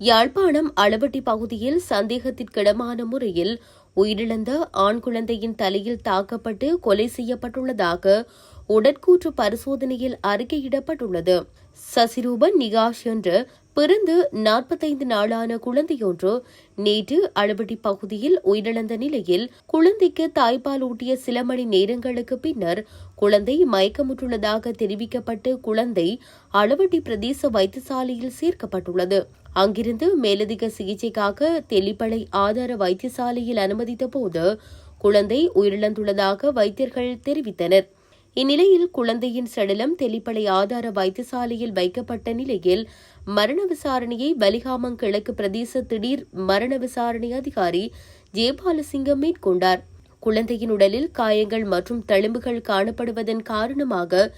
யாழ்ப்பாணம் அளவட்டி பகுதியில் சந்தேகத்திற்கிடமான முறையில் உயிரிழந்த ஆண் குழந்தையின் தலையில் தாக்கப்பட்டு கொலை செய்யப்பட்டுள்ளதாக உடற்கூற்று பரிசோதனையில் அறிக்கையிடப்பட்டுள்ளது. சசிரூபன் நிகாஷ் என்று பிறந்து நாற்பத்தைந்து நாளான குழந்தையொன்று நேற்று அளவட்டி பகுதியில் உயிரிழந்த நிலையில் குழந்தைக்கு தாய்ப்பால் ஊட்டிய சில மணி நேரங்களுக்கு பின்னர் குழந்தை மயக்கமுற்றுள்ளதாக தெரிவிக்கப்பட்டு குழந்தை அளவட்டி பிரதேச வைத்தியசாலையில் சேர்க்கப்பட்டுள்ளது. அங்கிருந்து மேலதிக சிகிச்சைக்காக தெல்லிப்பளை ஆதார வைத்தியசாலையில் அனுமதித்த போது குழந்தை உயிரிழந்துள்ளதாக வைத்தியர்கள் தெரிவித்தனர். இந்நிலையில் குழந்தையின் சடலம் தெளிப்பளை ஆதார வைத்தியசாலையில் வைக்கப்பட்ட நிலையில் மரண விசாரணையை பலிகாமம் கிழக்கு பிரதேச திடீர் மரண விசாரணை அதிகாரி ஜெயபாலசிங்கம் மேற்கொண்டார். குழந்தையின் உடலில் காயங்கள் மற்றும் தழும்புகள் காணப்படுவதன் காரணமாக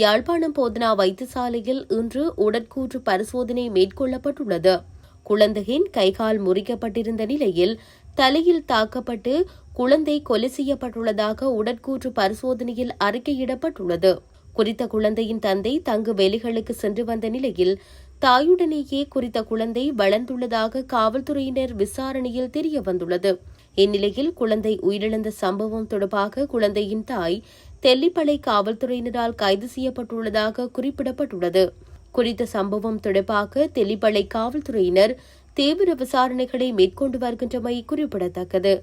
யாழ்ப்பாணம் போதனா வைத்தியசாலையில் இன்று உடற்கூற்று பரிசோதனை மேற்கொள்ளப்பட்டுள்ளது. குழந்தையின் கைகால் முறிக்கப்பட்டிருந்த நிலையில் தலையில் தாக்கப்பட்டு குழந்தை கொலை செய்யப்பட்டுள்ளதாக உடற்கூற்று பரிசோதனையில் அறிக்கையிடப்பட்டுள்ளது. குறித்த குழந்தையின் தந்தை தங்கு வேலைகளுக்கு சென்று வந்த நிலையில் தாயுடனேயே குறித்த குழந்தை வளர்ந்துள்ளதாக காவல்துறையினர் விசாரணையில் தெரிய வந்துள்ளது இந்நிலையில் குழந்தை உயிரிழந்த சம்பவம் தொடர்பாக குழந்தையின் தாய் தெல்லிப்பளை காவல்துறையினரால் கைது செய்யப்பட்டுள்ளதாக குறிப்பிடப்பட்டுள்ளது. குறித்த சம்பவம் தொடர்பாக தெல்லிப்பளை காவல்துறையினர் தீவிர விசாரணைகளை மேற்கொண்டு வருகின்றமை குறிப்பிடத்தக்கது.